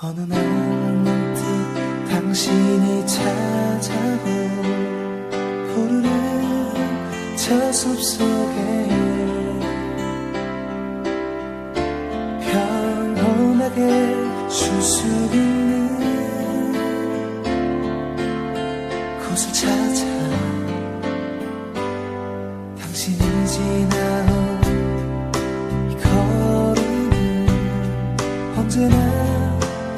어느 날 문득 당신이 찾아와 푸르른 저 숲속에 평온하게 쉴 수 있는 곳을 찾아 당신이 지나온 이 거리는 언제나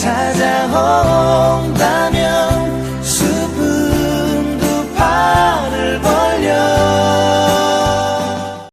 찾아온다